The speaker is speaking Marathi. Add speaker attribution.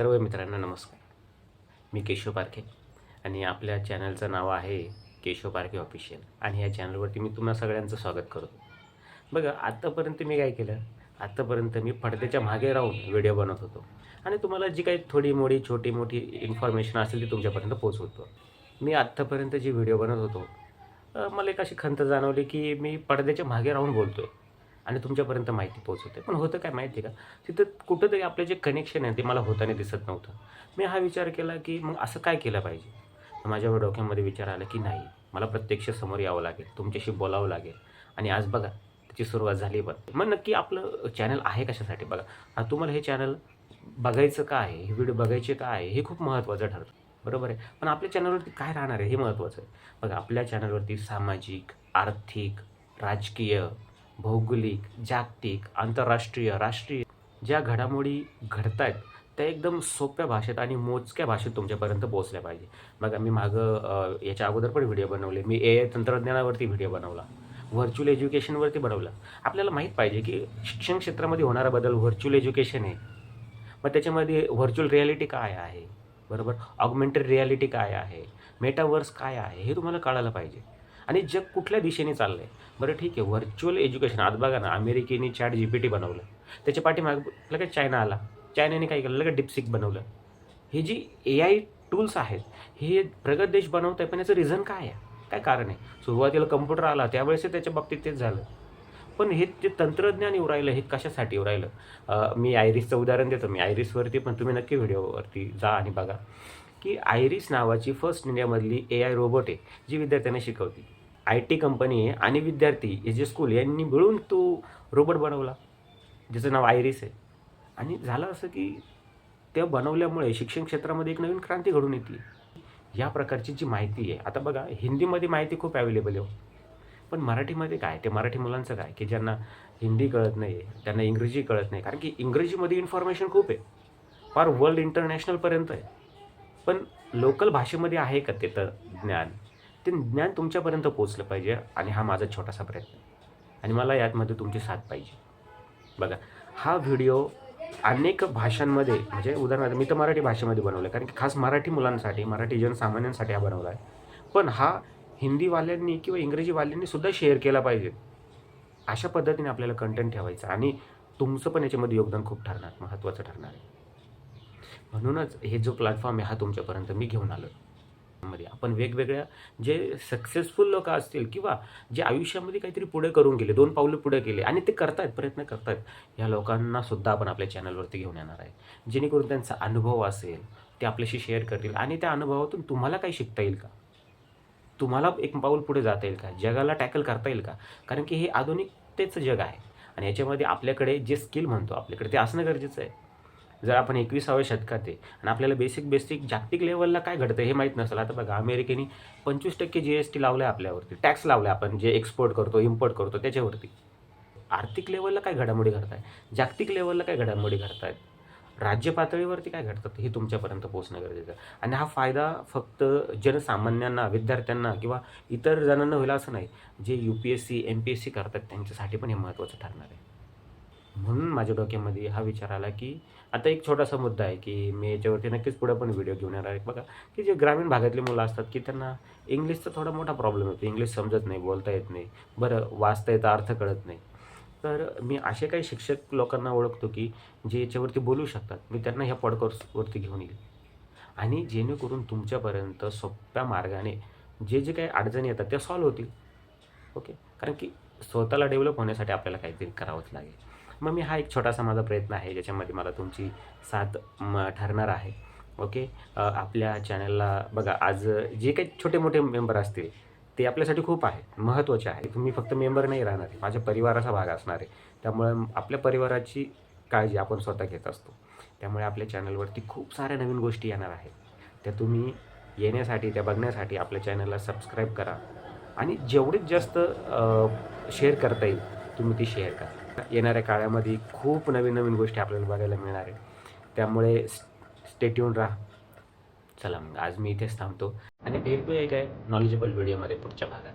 Speaker 1: सर्व मित्रांना नमस्कार. मी केशव पारखे आणि आपल्या चॅनलचं नाव आहे केशव पारखे ऑफिशियल आणि या चॅनलवरती मी तुम्हा सगळ्यांचं स्वागत करतो. बघा आत्तापर्यंत मी काय केलं? आत्तापर्यंत मी पडद्याच्या मागे राहून व्हिडिओ बनवत होतो आणि तुम्हाला जी काही थोडी मोठी छोटी मोठी इन्फॉर्मेशन असेल ती तुमच्यापर्यंत पोचवतो मी आत्तापर्यंत जी व्हिडिओ बनवत होतो मला एक अशी खंत जाणवली की मी पडद्याच्या मागे राहून बोलतो आहे आणि तुमच्यापर्यंत माहिती पोहोचवते. पण होतं काय माहिती आहे का? तिथं कुठंतरी आपलं जे कनेक्शन आहे ते मला होताना दिसत नव्हतं. मी हा विचार केला की मग असं काय केलं पाहिजे? तर माझ्या डोक्यामध्ये विचार आला की नाही मला प्रत्यक्ष समोर यावं लागेल तुमच्याशी बोलावं लागेल. आणि आज बघा त्याची सुरुवात झाली पण. मग नक्की आपलं चॅनल आहे कशासाठी बघा? तुम्हाला हे चॅनल बघायचं का आहे? हे व्हिडिओ बघायचे का आहे? हे खूप महत्त्वाचं ठरतं. बरोबर आहे? पण आपल्या चॅनलवरती काय राहणार आहे? हे महत्त्वाचं आहे. बघा आपल्या चॅनलवरती सामाजिक आर्थिक राजकीय भौगोलिक जागतिक आंतरराष्ट्रीय राष्ट्रीय ज्या घडामोडी घडत आहेत त्या एकदम सोप्या भाषेत आणि मोजक्या भाषेत तुमच्यापर्यंत पोहोचल्या पाहिजे. मग मी मागं याच्या अगोदर पण व्हिडिओ बनवले. मी ए आय तंत्रज्ञानावरती व्हिडिओ बनवला. व्हर्च्युअल एज्युकेशनवरती बनवला. आपल्याला माहीत पाहिजे की शिक्षण क्षेत्रामध्ये होणारा बदल व्हर्च्युअल एज्युकेशन आहे. मग त्याच्यामध्ये व्हर्च्युअल रियालिटी काय आहे? बरोबर? ऑगमेंटेड रियालिटी काय आहे? मेटावर्स काय आहे? हे तुम्हाला कळायला पाहिजे. आणि जग कुठल्या दिशेने चाललं आहे बरं ठीक आहे व्हर्च्युअल एज्युकेशन आज बघा ना अमेरिकेने चॅट जी पी टी बनवलं. त्याच्या पाठीमाग लगेच चायना आला. चायनाने काय केलं? लगेच डिप्सिक बनवलं. हे जी ए आय टूल्स आहेत हे प्रगत देश बनवत आहे पण याचं रिझन काय आहे? काय कारण आहे? सुरुवातीला कम्प्युटर आला त्यावेळेस त्याच्या बाबतीत तेच झालं. पण हे जे तंत्रज्ञान येऊ राहिलं हे कशासाठी येऊ राहिलं? मी आयरिसचं उदाहरण देतो. मी आयरिसवरती पण तुम्ही नक्की व्हिडिओवरती जा आणि बघा. की आयरिस नावाची फर्स्ट इंडियामधली ए आय रोबोट आहे जी विद्यार्थ्यांना शिकवते. आय टी कंपनी आहे आणि विद्यार्थी हे जे स्कूल यांनी मिळून तो रोबोट बनवला. ज्याचं नाव आयरिस आहे. आणि झालं असं की त्या बनवल्यामुळे शिक्षण क्षेत्रामध्ये एक नवीन क्रांती घडून येते. या प्रकारची जी माहिती आहे आता बघा हिंदीमध्ये माहिती खूप अवेलेबल आहे हो. पण मराठीमध्ये काय? ते मराठी मुलांचं काय? की ज्यांना हिंदी कळत नाही आहे त्यांना इंग्रजी कळत नाही. कारण की इंग्रजीमध्ये इन्फॉर्मेशन खूप आहे. फार वर्ल्ड इंटरनॅशनलपर्यंत आहे. पण लोकल भाषेमध्ये आहे का ते तर ज्ञान? ते ज्ञान तुमच्यापर्यंत पोचलं पाहिजे आणि हा माझा छोटासा प्रयत्न आणि मला यातमध्ये तुमची साथ पाहिजे. बघा हा व्हिडिओ अनेक भाषांमध्ये म्हणजे उदाहरणार्थ मी तर मराठी भाषेमध्ये बनवलं आहे कारण की खास मराठी मुलांसाठी मराठी जनसामान्यांसाठी हा बनवला आहे. पण हा हिंदीवाल्यांनी किंवा इंग्रजीवाल्यांनी सुद्धा शेअर केला पाहिजे. अशा पद्धतीने आपल्याला कंटेंट ठेवायचं आणि तुमचं पण याच्यामध्ये योगदान खूप ठरणार महत्त्वाचं ठरणार आहे. म्हणूनच हे जो प्लॅटफॉर्म आहे हा तुमच्यापर्यंत मी घेऊन आलो मध्ये. आपण वेगवेगळ्या जे सक्सेसफुल लोक असतील किंवा जे आयुष्यामध्ये काहीतरी पुढे करून गेले दोन पावलं पुढे गेले आणि ते करतायत प्रयत्न करतायत ह्या लोकांना सुद्धा आपण आपल्या चॅनलवरती घेऊन येणार आहे. जेणेकरून त्यांचा अनुभव असेल ते आपल्याशी शेअर करतील आणि त्या अनुभवातून तुम्हाला काही शिकता येईल का? तुम्हाला एक पाऊल पुढे जाता येईल का? जगाला टॅकल करता येईल का? कारण की हे आधुनिकतेचं जग आहे. आणि याच्यामध्ये आपल्याकडे जे स्किल म्हणतो आपल्याकडे ते असणं गरजेचं आहे. जर आपण एकविसाव्या शतकात आहे आणि आपल्याला बेसिक बेसिक जागतिक लेवलला काय घडतं हे माहीत नसेल. आता बघा अमेरिकेने पंचवीस टक्के जी एस टी लावलं आहे आपल्यावरती. टॅक्स लावला आहे आपण जे एक्सपोर्ट करतो इम्पोर्ट करतो त्याच्यावरती. आर्थिक लेवलला काय घडामोडी घडत आहे जागतिक लेवलला काय घडामोडी घडत आहेत राज्य पातळीवरती काय घडतात? हे तुमच्यापर्यंत पोहोचणं गरजेचं आणि हा फायदा फक्त जनसामान्यांना विद्यार्थ्यांना किंवा इतर जणांना होईल असं नाही. जे U P S C M P S C करतात त्यांच्यासाठी पण हे महत्त्वाचं ठरणार आहे. म्हणून माझ्या डोक्यामध्ये हा विचार आला की आता एक छोटासा मुद्दा आहे की मी याच्यावरती नक्कीच पुढे पण व्हिडिओ घेऊन येणार आहे. बघा की जे ग्रामीण भागातले मुलं असतात की त्यांना इंग्लिशचा थोडा मोठा प्रॉब्लेम होतो इंग्लिश समजत नाही बोलता येत नाही. बरं वाचता येतं अर्थ कळत नाही. तर मी असे काही शिक्षक लोकांना ओळखतो की जे याच्यावरती बोलू शकतात. मी त्यांना ह्या पॉडकास्टवरती घेऊन येईल. आणि जेणेकरून तुमच्यापर्यंत सोप्या मार्गाने जे जे काही अडचणी येतात त्या सॉल्व्ह होतील. ओके कारण की स्वतःला डेव्हलप होण्यासाठी आपल्याला काहीतरी करावंच लागेल. मग मी हा एक छोटासा माझा प्रयत्न आहे ज्याच्यामध्ये मला तुमची साथ म ठरणार आहे. ओके? आपल्या चॅनलला बघा आज जे काही छोटे मोठे मेंबर असतील ते आपल्यासाठी खूप आहे महत्त्वाचे आहे तुम्ही फक्त मेंबर नाही राहणार आहे माझ्या परिवाराचा भाग असणार आहे. त्यामुळे आपल्या परिवाराची काळजी आपण स्वतः घेत असतो. त्यामुळे आपल्या चॅनलवरती खूप साऱ्या नवीन गोष्टी येणार आहेत. त्या तुम्ही येण्यासाठी त्या बघण्यासाठी आपल्या चॅनलला सबस्क्राईब करा. आणि जेवढीच जास्त शेअर करता येईल तुम्ही ती शेअर करा. येणाऱ्या काळामध्ये खूप नवीन नवीन गोष्टी आपल्याला बघायला मिळणार आहे त्यामुळे स्टेट्यून राहा. चला मग आज मी इथेच थांबतो. आणि भेटूया एक आहे नॉलेजेबल व्हिडिओमध्ये पुढच्या भागात.